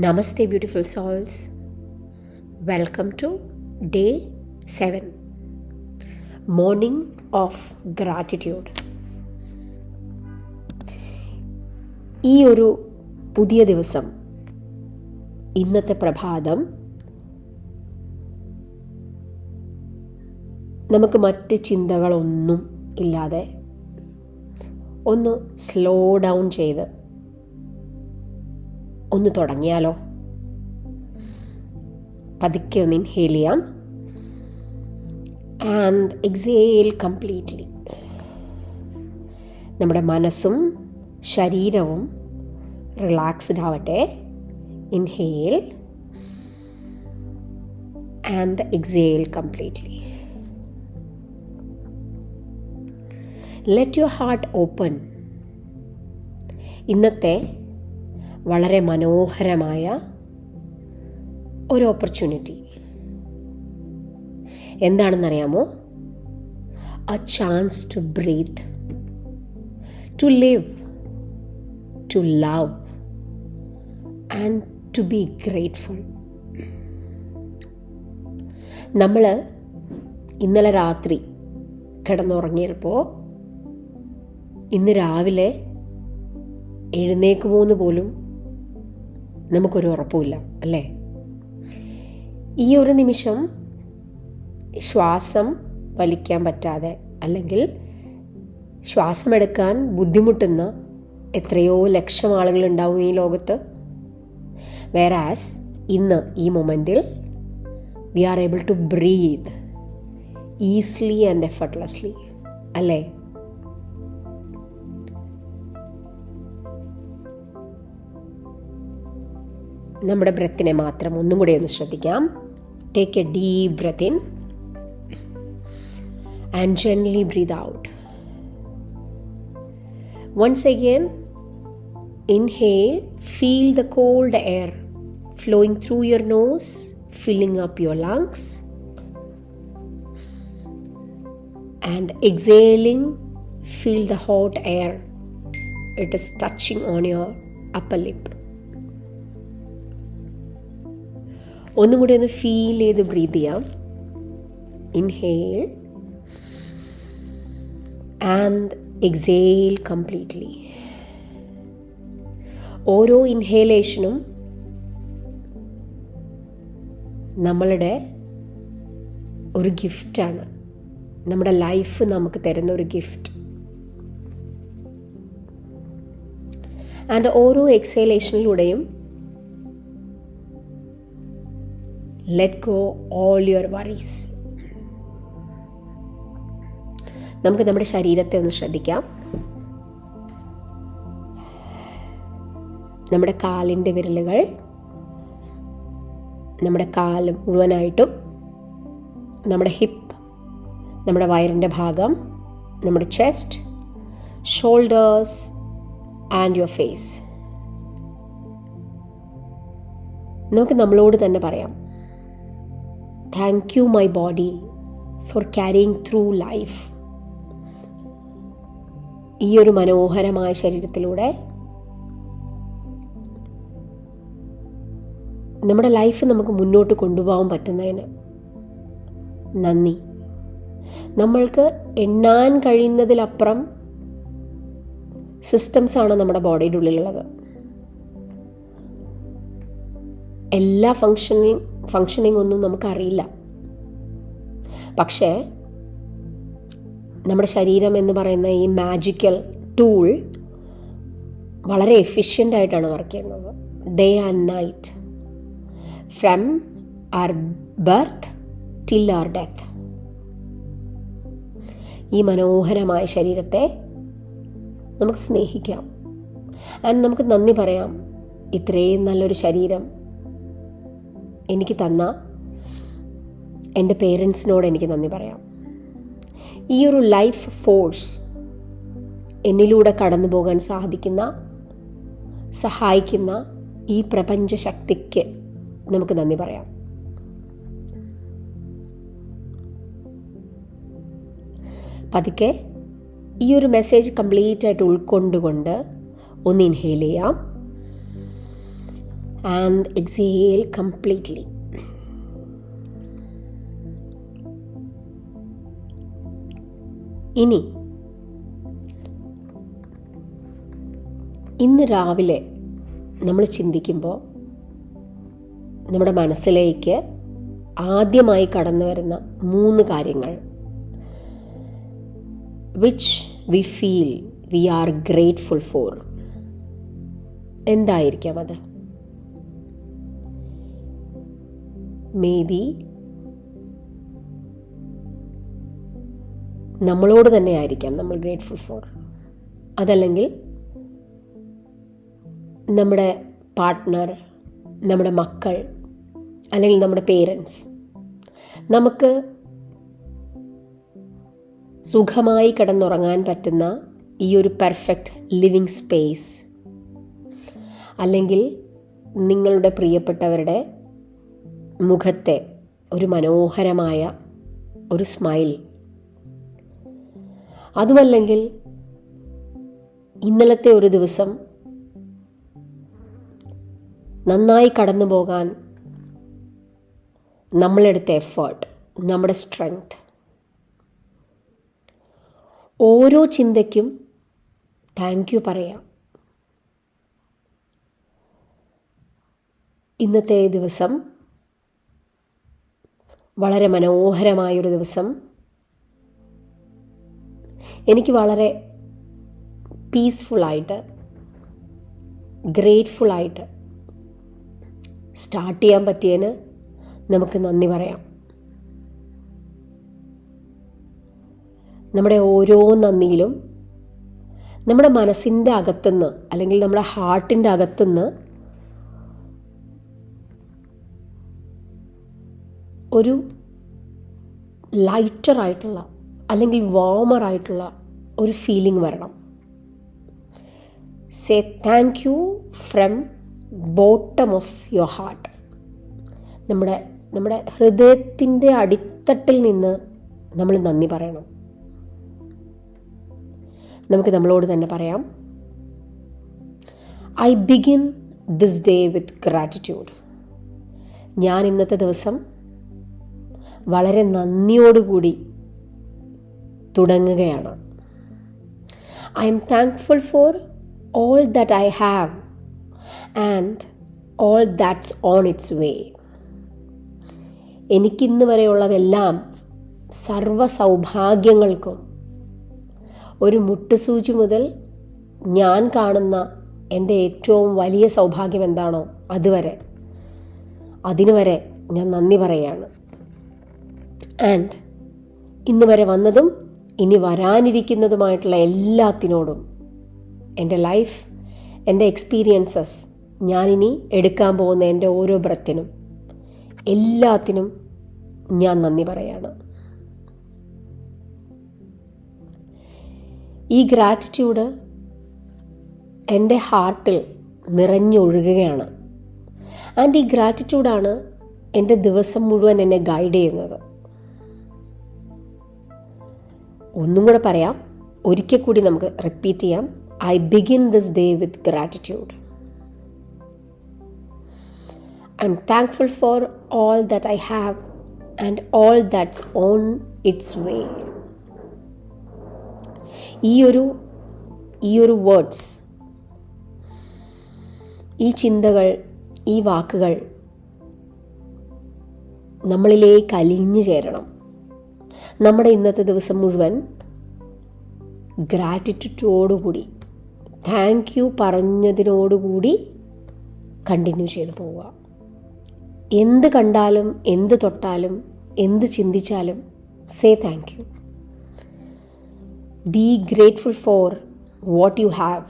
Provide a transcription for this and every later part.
Namaste beautiful souls welcome to day seven morning of gratitude ഈ ഒരു പുതിയ ദിവസം ഇന്നത്തെ പ്രഭാതം നമുക്ക് മറ്റ് ചിന്തകളൊന്നും ഇല്ലാതെ ഒന്ന് സ്ലോ ഡൗൺ ചെയ്ത് ഒന്ന് തുടങ്ങിയാലോ? പതുക്കെ ഒന്ന് ഇൻഹേൽ ചെയ്യാം. ആൻഡ് എക്സേൽ കംപ്ലീറ്റ്ലി നമ്മുടെ മനസ്സും ശരീരവും റിലാക്സ്ഡ് ആവട്ടെ. Inhale and exhale completely let your heart open ഇന്നത്തെ വളരെ മനോഹരമായ ഒരു ഓപ്പർച്യൂണിറ്റി എന്താണെന്നറിയാമോ? A chance to breathe to live to love and to be grateful നമ്മൾ ഇന്നലെ രാത്രി കിടന്നുറങ്ങിയപ്പോൾ ഇന്ന് രാവിലെ എഴുന്നേക്കുമോന്ന് പോലും നമുക്കൊരു ഉറപ്പുമില്ല അല്ലേ? ഈ ഒരു നിമിഷം ശ്വാസം വലിക്കാൻ പറ്റാതെ അല്ലെങ്കിൽ ശ്വാസമെടുക്കാൻ ബുദ്ധിമുട്ടുന്ന എത്രയോ ലക്ഷം ആളുകൾ ഉണ്ടാവും ഈ ലോകത്ത്. വേറാസ് ഇന്ന് ഈ മൊമെന്റിൽ we are able to breathe easily and effortlessly അല്ലേ? നമ്മുടെ ബ്രത്തിനെ മാത്രം ഒന്നും കൂടി ഒന്ന് ശ്രദ്ധിക്കാം take a deep breath in and gently breathe out once again inhale feel the cold air flowing through your nose, filling up your lungs, and exhaling, feel the hot air. It is touching on your upper lip. ഒന്നും കൂടി ഒന്ന് feel ചെയ്ത് breath ചെയ്യാം. Inhale and exhale completely ഓരോ ഇൻഹേലേഷനും നമ്മളുടെ ഒരു ഗിഫ്റ്റാണ് നമ്മുടെ life നമുക്ക് തരുന്ന ഒരു ഗിഫ്റ്റ് ആൻഡ് ഓരോ എക്സൈലേഷനിലൂടെയും let go all your worries നമുക്ക് നമ്മുടെ ശരീരത്തെ ഒന്ന് ശ്രദ്ധിക്കാം. നമ്മുടെ കാലിന്റെ വിരലുകൾ നമ്മുടെ കാൽ മുഴുവനായിട്ടും നമ്മുടെ ഹിപ്പ് നമ്മുടെ വയറിന്റെ ഭാഗം നമ്മുടെ chest shoulders and your face നമുക്ക് നമ്മളോട് തന്നെ പറയാം. Thank you my body for carrying through life ഈ ഒരു മനോഹരമായ ശരീരത്തിലൂടെ നമ്മുടെ ലൈഫ് നമുക്ക് മുന്നോട്ട് കൊണ്ടുപോകാൻ പറ്റുന്നതിന് നന്ദി. നമ്മൾക്ക് എണ്ണാൻ കഴിയുന്നതിലപ്പുറം സിസ്റ്റംസാണ് നമ്മുടെ ബോഡിയുടെ ഉള്ളിലുള്ളത്. എല്ലാ ഫങ്ഷനിങ് ഫങ്ഷനിങ് ഒന്നും നമുക്കറിയില്ല. പക്ഷേ നമ്മുടെ ശരീരം എന്ന് പറയുന്ന ഈ മാജിക്കൽ ടൂൾ വളരെ എഫിഷ്യന്റ് ആയിട്ടാണ് വർക്ക് ചെയ്യുന്നത്. Day and night from our birth till our death ഈ മനോഹരമായ ശരീരത്തെ നമുക്ക് സ്നേഹിക്കാം. ആൻഡ് നമുക്ക് നന്ദി പറയാം. ഇത്രയും നല്ലൊരു ശരീരം എനിക്ക് തന്ന എന്റെ പേരൻസിനോട് എനിക്ക് നന്ദി പറയാം. ഈ ഒരു ലൈഫ് ഫോഴ്സ് എന്നിലൂടെ കടന്നു പോകാൻ സാധിക്കുന്ന സഹായിക്കുന്ന ഈ പ്രപഞ്ച ശക്തിക്ക് നമുക്ക് നന്ദി പറയാം. പതുക്കെ ഈ ഒരു മെസ്സേജ് കംപ്ലീറ്റ് ആയിട്ട് ഉൾക്കൊണ്ടുകൊണ്ട് ഒന്ന് ഇൻഹെയിൽ ചെയ്യാം. And exhale completely. ഇനി ഇന്ന് രാവിലെ നമ്മൾ ചിന്തിക്കുമ്പോൾ നമ്മുടെ മനസ്സിലേക്ക് ആദ്യമായി കടന്നു വരുന്ന മൂന്ന് കാര്യങ്ങൾ. Which we feel we are grateful for എന്തായിരിക്കാം അത്? ബി നമ്മളോട് തന്നെ ആയിരിക്കാം നമ്മൾ ഗ്രേറ്റ്ഫുൾ ഫോർ അതല്ലെങ്കിൽ നമ്മുടെ പാർട്ട്ണർ നമ്മുടെ മക്കൾ അല്ലെങ്കിൽ നമ്മുടെ പേരൻസ് നമുക്ക് സുഖമായി കിടന്നുറങ്ങാൻ പറ്റുന്ന ഈ ഒരു പെർഫെക്റ്റ് ലിവിങ് സ്പേസ് അല്ലെങ്കിൽ നിങ്ങളുടെ പ്രിയപ്പെട്ടവരുടെ മുഖത്തെ ഒരു മനോഹരമായ ഒരു സ്മൈൽ അതുമല്ലെങ്കിൽ ഇന്നലത്തെ ഒരു ദിവസം നന്നായി കടന്നു പോകാൻ നമ്മളെടുത്ത എഫേർട്ട് നമ്മുടെ സ്ട്രെങ്ത് ഓരോ ചിന്തയ്ക്കും താങ്ക് യു പറയാം. ഇന്നത്തെ ദിവസം വളരെ മനോഹരമായൊരു ദിവസം. എനിക്ക് വളരെ പീസ്ഫുള്ളായിട്ട് ഗ്രേറ്റ്ഫുള്ളായിട്ട് സ്റ്റാർട്ട് ചെയ്യാൻ പറ്റിയതിന് നമുക്ക് നന്ദി പറയാം. നമ്മുടെ ഓരോ നന്ദിയിലും നമ്മുടെ മനസ്സിന്റെ അകത്തുനിന്ന് അല്ലെങ്കിൽ നമ്മുടെ ഹാർട്ടിന്റെ അകത്തുനിന്ന് ഒരു ലൈറ്ററായിട്ടുള്ള അല്ലെങ്കിൽ വാമറായിട്ടുള്ള ഒരു ഫീലിംഗ് വരണം. Say thank you from bottom of your heart നമ്മുടെ നമ്മുടെ ഹൃദയത്തിന്റെ അടിത്തട്ടിൽ നിന്ന് നമ്മൾ നന്ദി പറയണം. നമുക്ക് നമ്മളോട് തന്നെ പറയാം. I begin this day with gratitude ഞാൻ ഇന്നത്തെ ദിവസം വളരെ നന്ദിയോടുകൂടി തുടങ്ങുകയാണ്. I'm thankful for all that I have and all that's on its way എനിക്കിന്ന് വരെയുള്ളതെല്ലാം സർവ സൗഭാഗ്യങ്ങൾക്കും ഒരു മുട്ടുസൂചി മുതൽ ഞാൻ കാണുന്ന എന്റെ ഏറ്റവും വലിയ സൗഭാഗ്യം എന്താണോ അതുവരെ അതിനു വരെ ഞാൻ നന്ദി പറയുകയാണ് ആൻഡ് ഇന്ന് വരെ വന്നതും ഇനി വരാനിരിക്കുന്നതുമായിട്ടുള്ള എല്ലാത്തിനോടും എന്റെ ലൈഫ് എന്റെ എക്സ്പീരിയൻസസ് ഞാനിനി എടുക്കാൻ പോകുന്ന എന്റെ ഓരോ ബ്രത്തിനും എല്ലാത്തിനും ഞാൻ നന്ദി പറയാണ്. ഈ ഗ്രാറ്റിറ്റ്യൂഡ് എന്റെ ഹാർട്ടിൽ നിറഞ്ഞൊഴുകുകയാണ് ആൻഡ് ഈ ഗ്രാറ്റിറ്റ്യൂഡാണ് എന്റെ ദിവസം മുഴുവൻ എന്നെ ഗൈഡ് ചെയ്യുന്നത്. ഒന്നും കൂടെ പറയാം. ഒരിക്കൽ കൂടി നമുക്ക് റിപ്പീറ്റ് ചെയ്യാം. I begin this day with gratitude I'm thankful for all that I have and all that's on its way ഈ ഒരു ഈ ഒരു വേർഡ്സ് ഈ ചിന്തകൾ ഈ വാക്കുകൾ നമ്മളിലേക്ക് അലിഞ്ഞു ചേരണം. നമ്മുടെ ഇന്നത്തെ ദിവസം മുഴുവൻ ഗ്രാറ്റിറ്റ്യൂഡോടുകൂടി താങ്ക് യു പറഞ്ഞതിനോടുകൂടി കണ്ടിന്യൂ ചെയ്തു പോവുക. എന്ത് കണ്ടാലും എന്ത് തൊട്ടാലും എന്ത് ചിന്തിച്ചാലും say thank you be grateful for what you have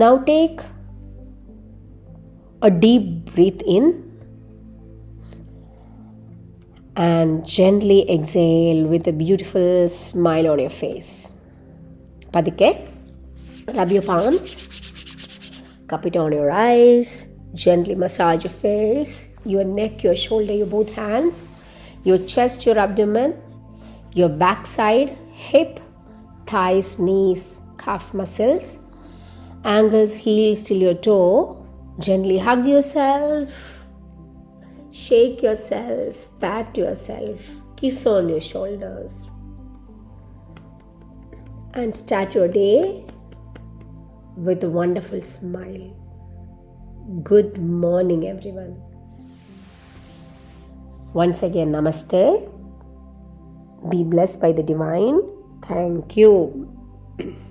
now take a deep breath in and gently exhale with a beautiful smile on your face. Paduke, rub your palms, cup it on your eyes, gently massage your face, your neck, your shoulder, your both hands, your chest, your abdomen, your backside, hip, thighs, knees, calf muscles, ankles, heels till your toe. Gently hug yourself shake yourself, pat yourself, kiss on your shoulders, and start your day with a wonderful smile. Good morning, everyone. Once again, namaste. Be blessed by the divine. Thank you.